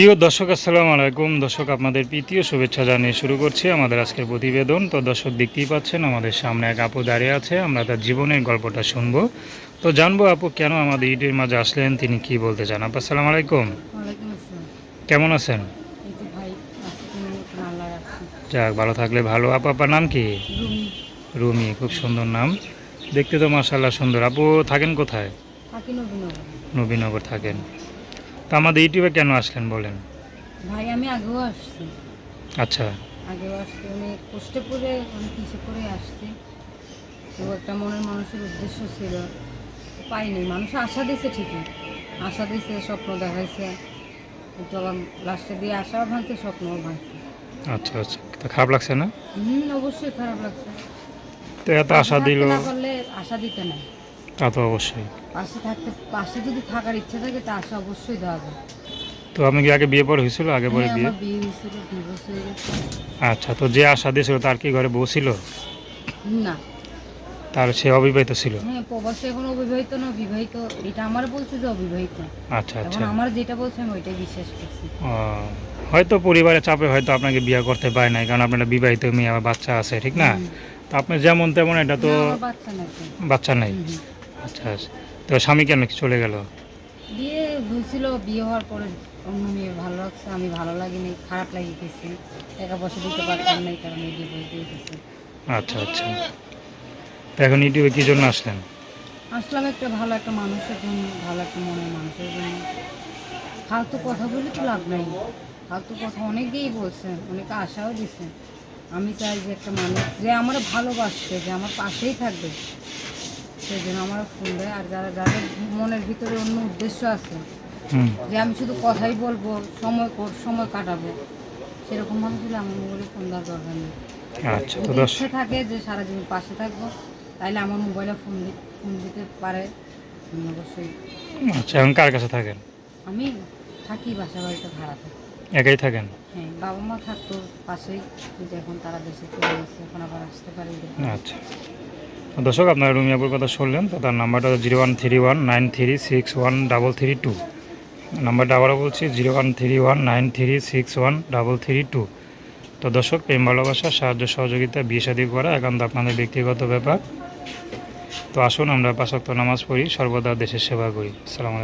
প্রিয় দর্শক আসসালামু আলাইকুম। দর্শক আপনাদের প্রীতীয় শুভেচ্ছা জানিয়ে শুরু করছি আমাদের আজকের প্রতিবেদন। তো দর্শক দেখতেই পাচ্ছেন আমাদের সামনে এক আপু দাঁড়িয়ে আছে। আমরা তার জীবনের গল্পটা শুনব। তো জানব আপু কেন আমাদের ইউটিউবের মাঝে আসলেন তিনি কি বলতে চান? আপু আসসালামু আলাইকুম। কেমন আছেন? যাক ভালো থাকলে ভালো। আপু আপনার নাম কি? রুমি। খুব সুন্দর নাম। দেখতে তো মার্শাল্লাহ সুন্দর। আপু থাকেন কোথায়? নবীনগর থাকেন। তো আমাদের ইউটিউবে কেন আসলেন বলেন? ভাই আমি আগেও আসছি। আচ্ছা। আগেও আসছি। অনেক কষ্টে করে অনেক কিসে করে আসছি। তো একটা মনের মানুষের উদ্দেশ্য ছিল। পাইনি মানুষ আশা দিছে ঠিকই। আশা দিছে স্বপ্ন দেখাইছে। কিন্তু আবার লাস্টে দিয়ে আশাও ভাঙছে স্বপ্নও ভাঙছে। আচ্ছা আচ্ছা। তো খারাপ লাগছে না? হুম অবশ্যই খারাপ লাগছে। তো এত আশা দিল। আশা দিতে নাই। তা তো অবশ্যই। পাশে থাকতে পাশে যদি থাকার ইচ্ছা থাকে তা আশা অবশ্যই দেওয়া যায়। তো আপনি কি আগে বিয়ে পরে হয়েছিল? আগে পরে হ্যাঁ, বিয়ে? বিয়ে হয়েছিল ডিভোর্স হয়ে গেছে। আচ্ছা তো যে আশা দিয়েছিল তার কি ঘরে বউ ছিল? না। তার সে অবিবাহিত ছিল? হ্যাঁ প্রবাসে এখন অবিবাহিত না বিবাহিত। এটা আমার বলছে যে অবিবাহিত। আচ্ছা আচ্ছা। আমার যেটা বলছে আমি ওইটাই বিশ্বাস করছি। হয়তো পরিবারের চাপে হয়তো আপনাকে বিয়ে করতে পারে নাই কারণ আপনার বিবাহিত মেয়ে আমার বাচ্চা আছে ঠিক না। তো আপনি যেমন তেমন এটা তো বাচ্চা নাই। আচ্ছা আচ্ছা। তো স্বামী কেন চলে গেল? বিয়ে হয়েছিল বিয়ে হওয়ার পরে অন্য মেয়ে ভালো লাগছে আমি ভালো লাগিনি খারাপ লাগি গেছি টাকা পয়সা দিতে পারতাম না এই কারণে ডিভোর্স দিয়ে দিয়েছি। আচ্ছা আচ্ছা। তো এখন ইউটিউবে কী জন্য আসলেন? আসলাম একটা ভালো একটা মানুষের জন্য ভালো একটা মনের মানুষের জন্য। ফালতু কথা বলে তো লাভ নাই। ফালতু কথা অনেকেই বলছেন অনেকে আশাও দিছে। আমি চাই যে একটা মানুষ যে আমার ভালোবাসছে যে আমার পাশেই থাকবে। সেই জন্য আমার ফোন দেয়। আর যারা যাদের মনের ভিতরে অন্য উদ্দেশ্য আছে যে আমি শুধু কথাই বলব সময় কর সময় কাটাবো সেরকম মানুষ হলে আমার মোবাইলে ফোন দেওয়ার দরকার নেই। আচ্ছা যদি ইচ্ছে থাকে যে সারা জীবন পাশে থাকব তাহলে আমার মোবাইলে ফোন ফোন দিতে পারে। অবশ্যই। আচ্ছা এখন কার কাছে থাকেন? আমি থাকি বাসা বাড়িতে ভাড়া থাকি একাই থাকেন? হ্যাঁ বাবা মা থাকতো পাশেই কিন্তু এখন তারা দেশে চলে গেছে এখন আবার আসতে পারি আচ্ছা। দর্শক, আপনার রুমিয়াপুর কথা শুনলেন, তো তার নাম্বারটা zero one three one nine three six one double three two. নাম্বারটা আবারও বলছি, zero one three one nine three six one double three two. তো দর্শক, প্রেম ভালোবাসা, সাহায্য সহযোগিতা, বিয়ে শাদি করা একান্ত আপনাদের ব্যক্তিগত ব্যাপার। তো আসুন, আমরা পাশাক্ত নামাজ পড়ি, সর্বদা দেশের সেবা করি। সালাম